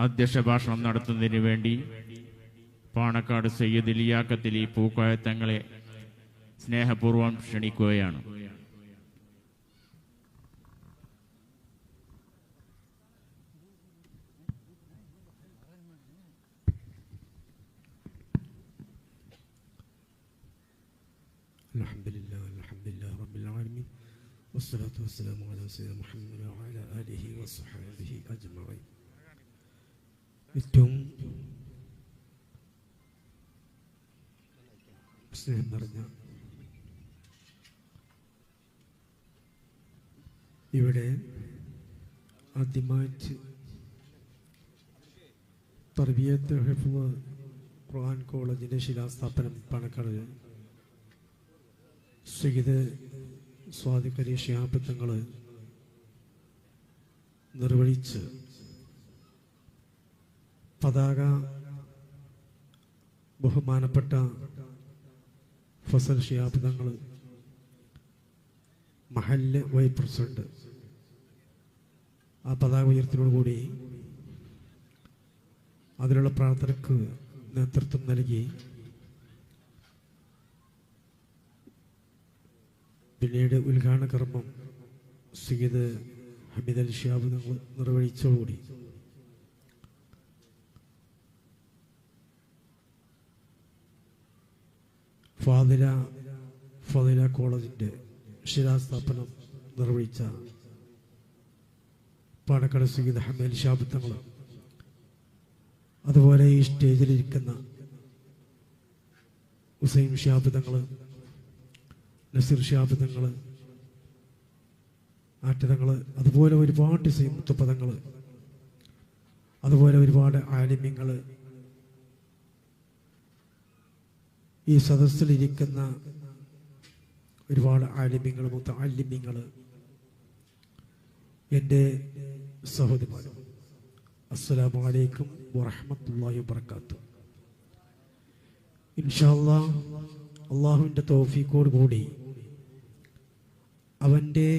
അധ്യക്ഷ ഭാഷണം നടത്തുന്നതിന് വേണ്ടി പാണക്കാട് സയ്യിദ് ലിയാക്കത്തിലി പൂക്കോയത്തങ്ങളെ സ്നേഹപൂർവ്വം ക്ഷണിക്കുകയാണ് الحمد لله الحمد لله رب العالمين والصلاة والسلام على سيدنا محمد وعلى آله وصحبه أجمعين ഏറ്റവും സ്നേഹം നിറഞ്ഞ ഇവിടെ ആദ്യമായിട്ട് തർബിയത്ത് ഹിഫ്ള് ഖുർആൻ കോളേജിന്റെ ശിലാസ്ഥാപനം പാണക്കാട് സുഹിത സ്വാദിഖലി ഷിയാബത്തങ്ങൾ നിർവഹിച്ച് പതാക ബഹുമാനപ്പെട്ട ഫസൽ ഷിയാബ് തങ്ങൾ മഹല്ല് വൈ പ്രസിഡന്റ്. ആ പതാക ഉയർത്തിനോടുകൂടി അതിലുള്ള പ്രാർത്ഥനക്ക് നേതൃത്വം നൽകി പിന്നീട് ഉദ്ഘാടന കർമ്മം സയ്യിദ് ഹമീദ് അൽ ഷിയാബ് തങ്ങൾ നിർവഹിച്ചതോടുകൂടി ഫാദില ഫാദില കോളേജിന്റെ ശിലാസ്ഥാപനം നിർവഹിച്ച പാണക്കാട് സീത ഹമേൽ ഷിയാബ് തങ്ങൾ അതുപോലെ ഈ സ്റ്റേജിലിരിക്കുന്ന ഹുസൈൻ ഷിയാബ് തങ്ങൾ നസീർ ഷിയാബ് തങ്ങൾ ആറ്റതങ്ങൾ അതുപോലെ ഒരുപാട് മുത്തപ്പദങ്ങൾ അതുപോലെ ഒരുപാട് ആലിമ്യങ്ങൾ ഈ സദസ്സിലിരിക്കുന്ന ഒരുപാട് ആലിമ്യങ്ങൾ മുത്ത ആലിമ്യങ്ങൾ എന്റെ സഹോദരന്മാരും അസ്സലാമു അലൈക്കും വറഹമത്തല്ലാഹി വബർക്കാത്തു ഇൻഷാല്ലാ അള്ളാഹുവിന്റെ തോഫീക്കോട് കൂടി അവന്റെ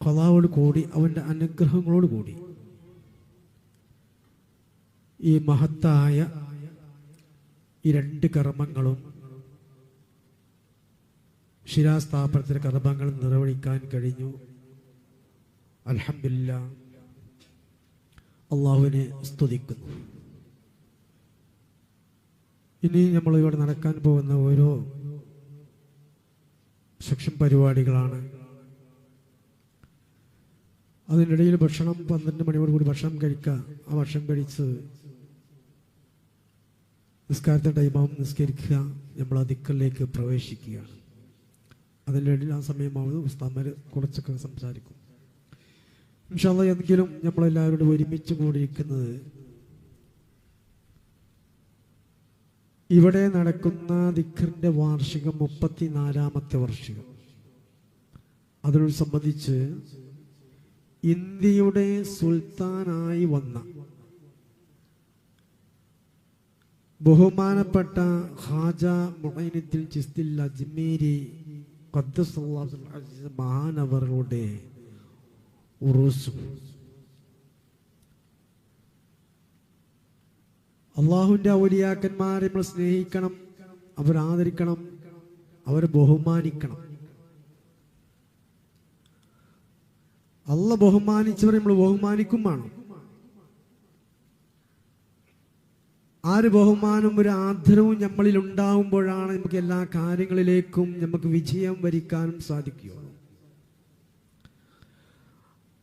കഥാവോട് കൂടി അവന്റെ അനുഗ്രഹങ്ങളോട് കൂടി ഈ മഹത്തായ ഈ രണ്ട് കർമ്മങ്ങളും ശിലാസ്ഥാപനത്തിലെ കർമ്മങ്ങൾ നിർവഹിക്കാൻ കഴിഞ്ഞു. അലഹമില്ല അള്ളാഹുവിനെ സ്തുതിക്കുന്നു. ഇനി നമ്മൾ ഇവിടെ നടക്കാൻ പോകുന്ന ഓരോ സെക്ഷൻ പരിപാടികളാണ്. അതിനിടയിൽ ഭക്ഷണം പന്ത്രണ്ട് മണിയോട് കൂടി ഭക്ഷണം കഴിക്കുക. ആ ഭക്ഷണം കഴിച്ച് നിസ്കാരത്തെ ടൈമാവും നിസ്കരിക്കുക നമ്മൾ ആ ദിക്കലിലേക്ക് പ്രവേശിക്കുകയാണ്. ഇടയിൽ ആ സമയമാവുന്നത് ഉസ്താമർ കുറച്ചൊക്കെ സംസാരിക്കും. ഇൻഷാല്ല എന്തെങ്കിലും നമ്മളെല്ലാവരോടും ഒരുമിച്ച് കൂടിയിരിക്കുന്നത് ഇവിടെ നടക്കുന്ന ദിഖറിന്റെ വാർഷികം മുപ്പത്തിനാലാമത്തെ വാർഷികം. അതിനോട് സംബന്ധിച്ച് ഇന്ത്യയുടെ സുൽത്താനായി വന്ന ബഹുമാനപ്പെട്ട ഹാജ മുഹൈനുദ്ദീൻ ചിസ്തില്ല ജിമ്മേരി മഹാനവറുടെ ഉറൂസും. അള്ളാഹുവിന്റെ ഔലിയാക്കന്മാരെ നമ്മൾ സ്നേഹിക്കണം അവരാദരിക്കണം അവരെ ബഹുമാനിക്കണം. അല്ല ബഹുമാനിച്ചവരെ നമ്മൾ ബഹുമാനിക്കും ആ ഒരു ബഹുമാനവും ഒരു ആദരവും നമ്മളിൽ ഉണ്ടാവുമ്പോഴാണ് നമുക്ക് എല്ലാ കാര്യങ്ങളിലേക്കും നമുക്ക് വിജയം വരിക്കാനും സാധിക്കുകയുള്ളൂ.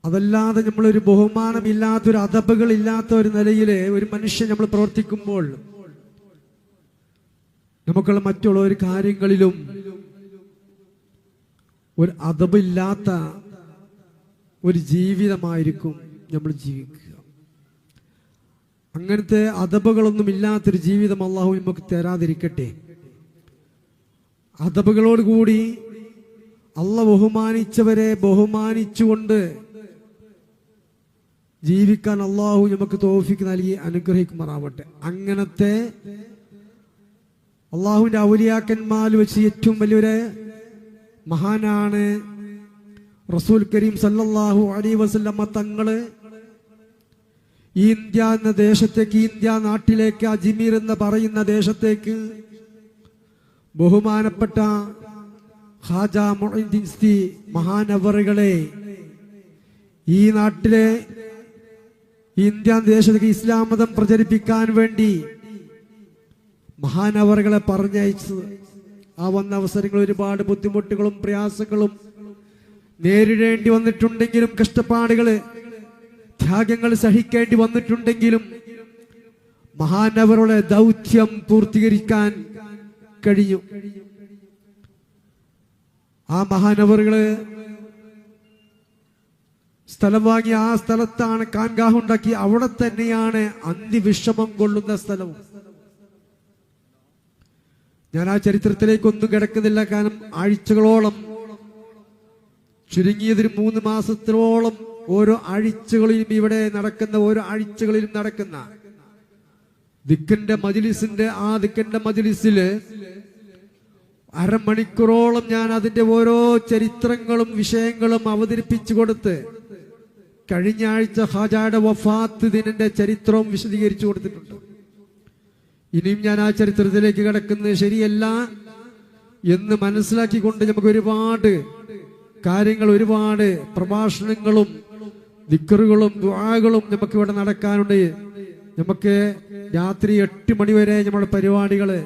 അതല്ലാതെ നമ്മളൊരു ബഹുമാനമില്ലാത്ത ഒരു അതപകൾ ഇല്ലാത്ത ഒരു നിലയിൽ ഒരു മനുഷ്യൻ നമ്മൾ പ്രവർത്തിക്കുമ്പോൾ നമുക്കുള്ള മറ്റുള്ള ഒരു കാര്യങ്ങളിലും ഒരു അതപില്ലാത്ത ഒരു ജീവിതമായിരിക്കും നമ്മൾ ജീവിക്കുക. അങ്ങനത്തെ അതബുകളൊന്നും ഇല്ലാത്തൊരു ജീവിതം അള്ളാഹു നമുക്ക് തരാതിരിക്കട്ടെ. അതബുകളോടുകൂടി കൂടി അല്ല ബഹുമാനിച്ചവരെ ബഹുമാനിച്ചുകൊണ്ട് ജീവിക്കാൻ അള്ളാഹു നമുക്ക് തോഫിക്ക് നൽകി അനുഗ്രഹിക്കുമാറാവട്ടെ. അങ്ങനത്തെ അള്ളാഹുവിന്റെ ഔലിയാക്കന്മാർ വെച്ച് ഏറ്റവും വലിയൊരു മഹാനാണ് റസൂൽ കരീം സല്ലാഹു അലൈഹി വസല്ലമ്മ തങ്ങൾ ഇന്ത്യ എന്ന ദേശത്തേക്ക് ഇന്ത്യ നാട്ടിലേക്ക് അജ്മീർ എന്ന് പറയുന്ന ദേശത്തേക്ക് ബഹുമാനപ്പെട്ട മൊയ്തീൻ ചിസ്തി മഹാനവറുകളെ ഈ നാട്ടിലെ ഇന്ത്യ ദേശത്തേക്ക് ഇസ്ലാം മതം പ്രചരിപ്പിക്കാൻ വേണ്ടി മഹാനവറുകളെ പറഞ്ഞയച്ചത് ആ വന്ന അവസരങ്ങൾ ഒരുപാട് ബുദ്ധിമുട്ടുകളും പ്രയാസങ്ങളും നേരിടേണ്ടി വന്നിട്ടുണ്ടെങ്കിലും കഷ്ടപ്പാടുകൾ ത്യാഗങ്ങൾ സഹിക്കേണ്ടി വന്നിട്ടുണ്ടെങ്കിലും മഹാനവരുടെ ദൗത്യം പൂർത്തീകരിക്കാൻ കഴിഞ്ഞു ആ മഹാനവറുകൾ സ്ഥലം വാങ്ങി ആ സ്ഥലത്താണ് കാൻഗാഹ് ഉണ്ടാക്കി അവിടെ തന്നെയാണ് അന്തിവിഷമം കൊള്ളുന്ന സ്ഥലവും. ഞാൻ ആ ചരിത്രത്തിലേക്കൊന്നും കിടക്കുന്നില്ല. കാരണം ആഴ്ചകളോളം ചുരുങ്ങിയതിന് മൂന്ന് മാസത്തോളം ഓരോ ആഴ്ചകളിലും ഇവിടെ നടക്കുന്ന ഓരോ ആഴ്ചകളിലും നടക്കുന്ന ദിക്കന്റെ മജിലിസിന്റെ ആ ദിക്കന്റെ മജിലിസിൽ അരമണിക്കൂറോളം ഞാൻ അതിന്റെ ഓരോ ചരിത്രങ്ങളും വിഷയങ്ങളും അവതരിപ്പിച്ചു കൊടുത്ത് കഴിഞ്ഞ ആഴ്ച ഹാജായുടെ വഫാത്ത് ദിനന്റെ ചരിത്രവും വിശദീകരിച്ചു കൊടുത്തിട്ടുണ്ട്. ഇനിയും ഞാൻ ആ ചരിത്രത്തിലേക്ക് കിടക്കുന്നത് ശരിയല്ല എന്ന് മനസ്സിലാക്കിക്കൊണ്ട് നമുക്ക് ഒരുപാട് കാര്യങ്ങൾ ഒരുപാട് പ്രഭാഷണങ്ങളും ദിക്കറുകളും ദുവാകളും നമുക്ക് ഇവിടെ നടക്കാനുണ്ട്. നമുക്ക് രാത്രി എട്ട് മണിവരെ നമ്മുടെ പരിപാടികൾ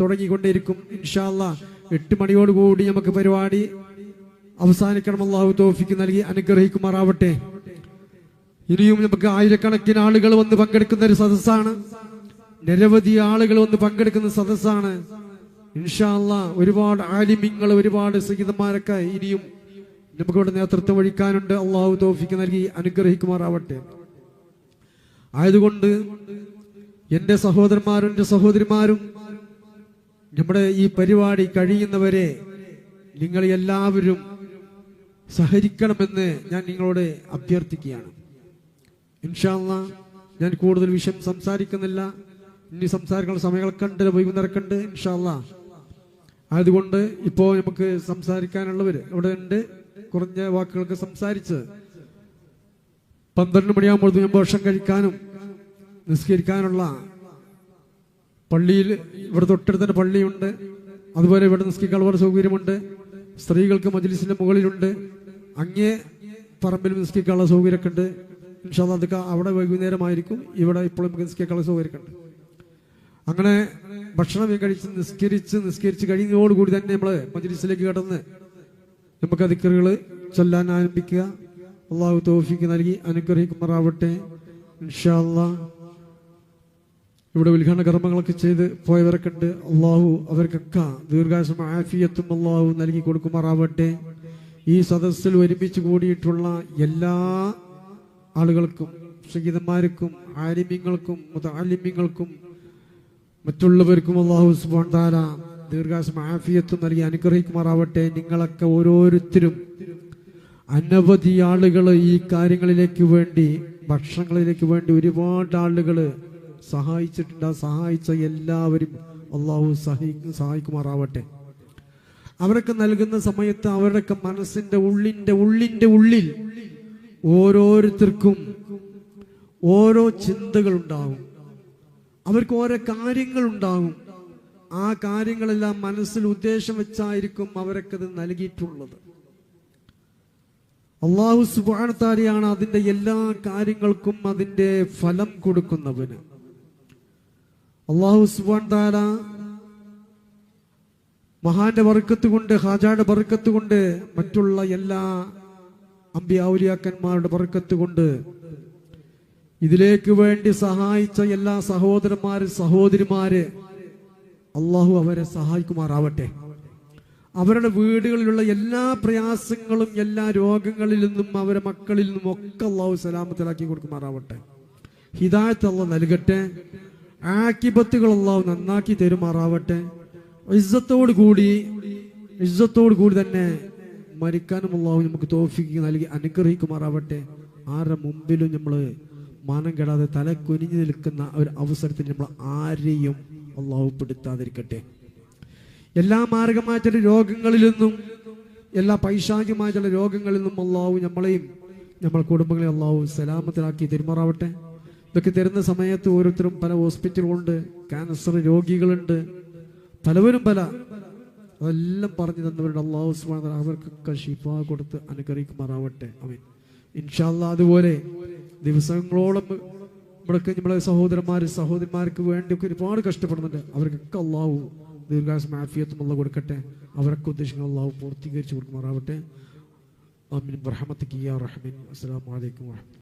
തുടങ്ങിക്കൊണ്ടിരിക്കും ഇൻഷാല്ല എട്ട് മണിയോടുകൂടി നമുക്ക് പരിപാടി അവസാനിക്കണം. അള്ളാഹു തോഫിക്ക് നൽകി അനുഗ്രഹിക്കുമാറാവട്ടെ. ഇനിയും നമുക്ക് ആയിരക്കണക്കിന് ആളുകൾ വന്ന് പങ്കെടുക്കുന്ന ഒരു സദസ്സാണ്. നിരവധി ആളുകൾ വന്ന് പങ്കെടുക്കുന്ന സദസ്സാണ്. ഇൻഷാല്ല ഒരുപാട് ആലിമ്യങ്ങൾ ഒരുപാട് സഹിതന്മാരൊക്കെ ഇനിയും നമുക്കിവിടെ നേതൃത്വം വഹിക്കാനുണ്ട്. അള്ളാഹു തോഫിക്ക് നൽകി അനുഗ്രഹിക്കുമാറാവട്ടെ. ആയതുകൊണ്ട് എന്റെ സഹോദരന്മാരും എന്റെ സഹോദരിമാരും നമ്മുടെ ഈ പരിപാടി കഴിയുന്നവരെ നിങ്ങൾ എല്ലാവരും സഹരിക്കണമെന്ന് ഞാൻ നിങ്ങളോട് അഭ്യർത്ഥിക്കുകയാണ്. ഇൻഷാല്ല ഞാൻ കൂടുതൽ വിഷയം സംസാരിക്കുന്നില്ല. ഇനി സംസാരിക്കാനുള്ള സമയങ്ങളൊക്കെ ഉണ്ട് വൈകുന്നേരമൊക്കെ ഉണ്ട് ഇൻഷാല്ല അതുകൊണ്ട് ഇപ്പോൾ നമുക്ക് സംസാരിക്കാനുള്ളവർ ഇവിടെ ഉണ്ട്. കുറഞ്ഞ വാക്കുകളൊക്കെ സംസാരിച്ച് പന്ത്രണ്ട് മണിയാകുമ്പോൾ ഞാൻ ഭക്ഷണം കഴിക്കാനും നിസ്കരിക്കാനുള്ള പള്ളിയിൽ ഇവിടെ തൊട്ടടുത്ത പള്ളിയുണ്ട്. അതുപോലെ ഇവിടെ നിസ്കരിക്കാനുള്ള സൗകര്യമുണ്ട്. സ്ത്രീകൾക്ക് മജ്ലിസിന്റെ മുകളിലുണ്ട്. അങ്ങേ പറമ്പിൽ നിസ്കരിക്കാനുള്ള സൗകര്യമൊക്കെ ഉണ്ട്. ഇൻഷാല്ല അതൊക്കെ അവിടെ വൈകുന്നേരമായിരിക്കും. ഇവിടെ ഇപ്പോഴും നമുക്ക് നിസ്കരിക്കാനുള്ള സൗകര്യമൊക്കെ ഉണ്ട്. അങ്ങനെ ഭക്ഷണം കഴിച്ച് നിസ്കരിച്ച് നിസ്കരിച്ച് കഴിയുന്നതോടുകൂടി തന്നെ നമ്മൾ മജ്ലിസിലേക്ക് കടന്ന് നമുക്ക് അതിക്കറുകൾ ചൊല്ലാൻ ആരംഭിക്കുക. അള്ളാഹു തോഫിക്ക് നൽകി അനുഗ്രഹിക്കുമാറാവട്ടെ. ഇൻഷാല്ലാ ഇവിടെ ഉദ്ഘാടന കർമ്മങ്ങളൊക്കെ ചെയ്ത് പോയവരൊക്കെ ഉണ്ട് അള്ളാഹു അവർക്കൊക്കെ ദീർഘാശം ആഫിയത്തും അള്ളാഹു നൽകി കൊടുക്കുമാറാവട്ടെ. ഈ സദസ്സിൽ ഒരുമിച്ച് കൂടിയിട്ടുള്ള എല്ലാ ആളുകൾക്കും സംഗീതന്മാർക്കും ആലിമ്യങ്ങൾക്കും മുതാലിമ്യങ്ങൾക്കും മറ്റുള്ളവർക്കും അള്ളാഹു സുബാൻ താല ദീർഘാശം ആഫിയത്തും നൽകി അനുഗ്രഹിക്കുമാറാവട്ടെ. നിങ്ങളൊക്കെ ഓരോരുത്തരും അനവധി ആളുകൾ ഈ കാര്യങ്ങളിലേക്ക് വേണ്ടി ഭക്ഷണങ്ങളിലേക്ക് വേണ്ടി ഒരുപാട് ആളുകൾ സഹായിച്ചിട്ടുണ്ട്. സഹായിച്ച എല്ലാവരും അള്ളാഹു സഹി സഹായിക്കുമാറാവട്ടെ. അവരൊക്കെ നൽകുന്ന സമയത്ത് അവരുടെയൊക്കെ മനസ്സിന്റെ ഉള്ളിന്റെ ഉള്ളിന്റെ ഉള്ളിൽ ഓരോരുത്തർക്കും ഓരോ ചിന്തകൾ ഉണ്ടാകും അവർക്ക് ഓരോ കാര്യങ്ങൾ ഉണ്ടാകും ആ കാര്യങ്ങളെല്ലാം മനസ്സിൽ ഉദ്ദേശം വെച്ചായിരിക്കും അവരൊക്കെ അത് നൽകിയിട്ടുള്ളത്. അള്ളാഹു സുബാനത്താരിയാണ് അതിന്റെ എല്ലാ കാര്യങ്ങൾക്കും അതിന്റെ ഫലം കൊടുക്കുന്നവന്. അള്ളാഹു സുബാൻ താര മഹാന്റെ വർക്കത്ത് കൊണ്ട് ഹാജാന്റെ വർക്കത്ത് കൊണ്ട് മറ്റുള്ള എല്ലാ അമ്പിയാവുലിയാക്കന്മാരുടെ വർക്കത്ത് കൊണ്ട് ഇതിലേക്ക് വേണ്ടി സഹായിച്ച എല്ലാ സഹോദരന്മാരും സഹോദരിമാര് അള്ളാഹു അവരെ സഹായിക്കുമാറാവട്ടെ. അവരുടെ വീടുകളിലുള്ള എല്ലാ പ്രയാസങ്ങളും എല്ലാ രോഗങ്ങളിൽ നിന്നും അവരെ മക്കളിൽ നിന്നും ഒക്കെ അള്ളാഹു സലാമത്തിലാക്കി കൊടുക്കുമാറാവട്ടെ. ഹിദായത്ത് അള്ളാഹ് നൽകട്ടെ. ആക്കിപത്തുകൾ അള്ളാഹു നന്നാക്കി തരുമാറാവട്ടെ. ഇസ്സത്തോട് കൂടി ഇസ്സത്തോട് കൂടി തന്നെ മരിക്കാനും അള്ളാഹു നമുക്ക് തോഫിക്ക് നൽകി അനുഗ്രഹിക്കുമാറാവട്ടെ. ആരുടെ മുമ്പിലും നമ്മൾ മാനം കെടാതെ തല കുനിഞ്ഞു നിൽക്കുന്ന ഒരു അവസരത്തിൽ നമ്മൾ ആരെയും അള്ളാഹു പെടുത്താതിരിക്കട്ടെ എല്ലാ മാർഗമായ ചില രോഗങ്ങളിൽ നിന്നും എല്ലാ പൈശാചികമായ ചില രോഗങ്ങളിൽ നിന്നും അള്ളാഹു നമ്മളെയും നമ്മളെ കുടുംബങ്ങളെ അള്ളാഹു സലാമത്തിലാക്കി തിരുമാറാവട്ടെ. ഇതൊക്കെ തരുന്ന സമയത്ത് ഓരോരുത്തരും പല ഹോസ്പിറ്റലുകളുണ്ട് ക്യാൻസർ രോഗികളുണ്ട് പലവരും പല. അതെല്ലാം പറഞ്ഞു തന്നവരുടെ അള്ളാഹു സുബാൻ അവർക്കൊക്കെ ഷിഫ കൊടുത്ത് അനുഗ്രഹിക്കുമാറാവട്ടെ. അവൻ ഇൻഷാല്ല അതുപോലെ ദിവസങ്ങളോളം ഇവിടൊക്കെ നമ്മളെ സഹോദരന്മാർ സഹോദരിമാർക്ക് വേണ്ടിയൊക്കെ ഒരുപാട് കഷ്ടപ്പെടുന്നുണ്ട്. അവർക്കൊക്കെ അള്ളാഹു ദീർഘാസം ആഫിയത്തും അള്ള കൊടുക്കട്ടെ. അവരൊക്കെ ഉദ്ദേശിക്കുന്ന അള്ളാഹു പൂർത്തീകരിച്ചു കൊടുക്കുമാറാവട്ടെ. ആമീൻ. റഹമത്ത് കിയാ റഹമീൻ അസ്സാം അലൈക്കും വറഹ്മത്തുള്ളാഹി